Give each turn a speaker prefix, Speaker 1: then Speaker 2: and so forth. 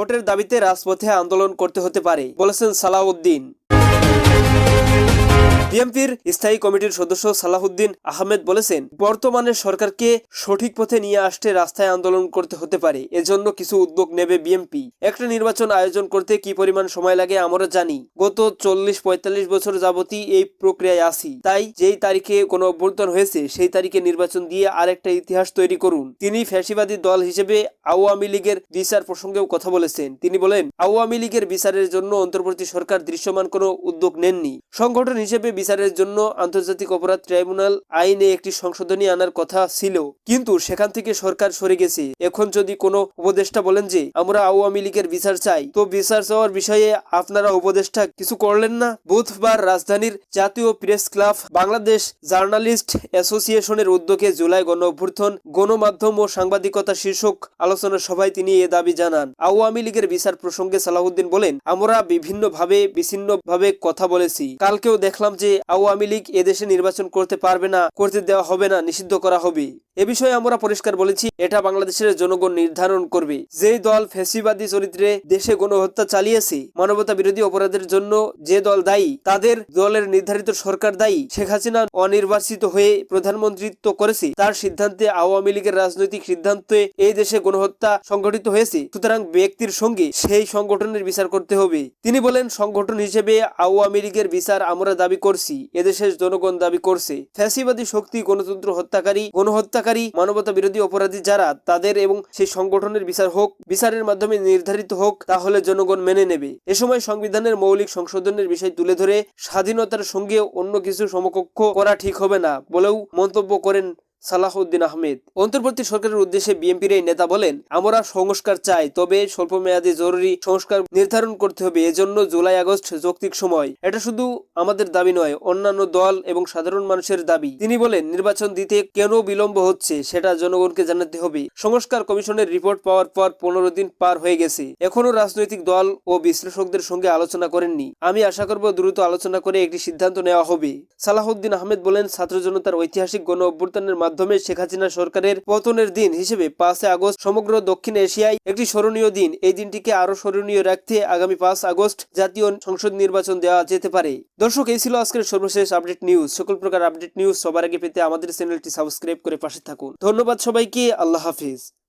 Speaker 1: ভোটের দাবিতে রাজপথে আন্দোলন করতে হতে পারে বলেছেন সালাউদ্দিন বিএনপির স্থায়ী কমিটির সদস্য সালাহুদ্দিন আহমেদ বলেছেন বর্তমানে সরকারকে সঠিক পথে নিয়ে আসতে রাস্তায় আন্দোলন করতে হতে পারে এজন্য কিছু উদ্যোগ নেবে বিএনপি একটা নির্বাচন আয়োজন করতে কি পরিমাণ সময় লাগে আমরা জানি গত চল্লিশ পঁয়তাল্লিশ বছর যাবতই এই প্রক্রিয়ায় আসি তাই যেই তারিখে কোনো অভ্যর্থন হয়েছে সেই তারিখে নির্বাচন দিয়ে আরেকটা ইতিহাস তৈরি করুন তিনি ফ্যাসিবাদী দল হিসেবে আওয়ামী লীগের বিচার প্রসঙ্গেও কথা বলেছেন তিনি বলেন আওয়ামী লীগের বিচারের জন্য অন্তর্বর্তী সরকার দৃশ্যমান কোনো উদ্যোগ নেননি সংগঠন হিসেবে বিচারের জন্য আন্তর্জাতিক অপরাধ ট্রাইব্যুনাল আইনে একটি সংশোধনী আনার কথা ছিল কিন্তু সেখান থেকে সরকার সরে গেছে এখন যদি কোনো উপদেষ্টা বলেন যে আমরা আওয়ামী লীগের বিচার চাই তো বিচার চাওয়ার বিষয়ে আপনারা উপদেষ্টা কিছু করলেন না বুধবার রাজধানীর জাতীয় প্রেস ক্লাব বাংলাদেশ জার্নালিস্ট অ্যাসোসিয়েশনের উদ্যোগে জুলাই গণ অভ্যর্থন গণমাধ্যম ও সাংবাদিকতা শীর্ষক আলোচনা সভায় তিনি এ দাবি জানান আওয়ামী লীগের বিচার প্রসঙ্গে সালাহুদ্দিন বলেন আমরা বিভিন্নভাবে বিচ্ছিন্নভাবে কথা বলেছি কালকেও দেখলাম যে আওয়ামী লীগ এদেশে নির্বাচন করতে পারবে না করতে দেওয়া হবে না নিষিদ্ধ করা হবে এ বিষয়ে আমরা পরিষ্কার বলেছি এটা বাংলাদেশের জনগণ নির্ধারণ করবে যে দল ফেসিবাদী চরিত্রে দেশে গণহত্যা চালিয়েছে মানবতা বিরোধী অপরাধের জন্য যে দল দায়ী তাদের দলের নির্ধারিত সরকার দায়ী শেখ হাসিনা অনির্বাচিত হয়ে প্রধানমন্ত্রিত্ব করেছে তার সিদ্ধান্তে আওয়ামী লীগের রাজনৈতিক সিদ্ধান্তে এই দেশে গণহত্যা সংঘটিত হয়েছে সুতরাং ব্যক্তির সঙ্গে সেই সংগঠনের বিচার করতে হবে তিনি বলেন সংগঠন হিসেবে আওয়ামী লীগের বিচার আমরা দাবি করছি করছি এদেশের জনগণ দাবি করছে ফ্যাসিবাদী শক্তি গণতন্ত্র হত্যাকারী গণহত্যাকারী মানবতা বিরোধী অপরাধী যারা তাদের এবং সেই সংগঠনের বিচার হোক বিচারের মাধ্যমে নির্ধারিত হোক তাহলে জনগণ মেনে নেবে এ সময় সংবিধানের মৌলিক সংশোধনের বিষয় তুলে ধরে স্বাধীনতার সঙ্গে অন্য কিছু সমকক্ষ করা ঠিক হবে না বলেও মন্তব্য করেন সালাহউদ্দিন আহমেদ অন্তর্বর্তী সরকারের উদ্দেশ্যে বিএনপির এই নেতা বলেন আমরা সংস্কার চাই তবে স্বল্প মেয়াদে জরুরি সংস্কার নির্ধারণ করতে হবে এজন্য জুলাই আগস্ট যৌক্তিক সময় এটা শুধু আমাদের দাবি নয় অন্যান্য দল এবং সাধারণ মানুষের দাবি তিনি বলেন নির্বাচন দিতে কেন বিলম্ব হচ্ছে সেটা জনগণকে জানাতে হবে সংস্কার কমিশনের রিপোর্ট পাওয়ার পর পনেরো দিন পার হয়ে গেছে এখনও রাজনৈতিক দল ও বিশ্লেষকদের সঙ্গে আলোচনা করেননি আমি আশা করব দ্রুত আলোচনা করে একটি সিদ্ধান্ত নেওয়া হবে সালাহউদ্দিন আহমেদ বলেন ছাত্র জনতার ঐতিহাসিক গণ অভ্যর্থনের মাধ্যমে শেখ হাসিনা সরকারের পতনের দিন হিসেবে পাঁচে আগস্ট সমগ্র দক্ষিণ এশিয়ায় একটি স্মরণীয় দিন এই দিনটিকে আরো স্মরণীয় রাখতে আগামী পাঁচ আগস্ট জাতীয় সংসদ নির্বাচন দেওয়া যেতে পারে দর্শক এই ছিল আজকের সর্বশেষ আপডেট নিউজ সকল প্রকার আপডেট নিউজ সবার আগে পেতে আমাদের চ্যানেলটি সাবস্ক্রাইব করে পাশে থাকুন ধন্যবাদ সবাইকে আল্লাহ হাফিজ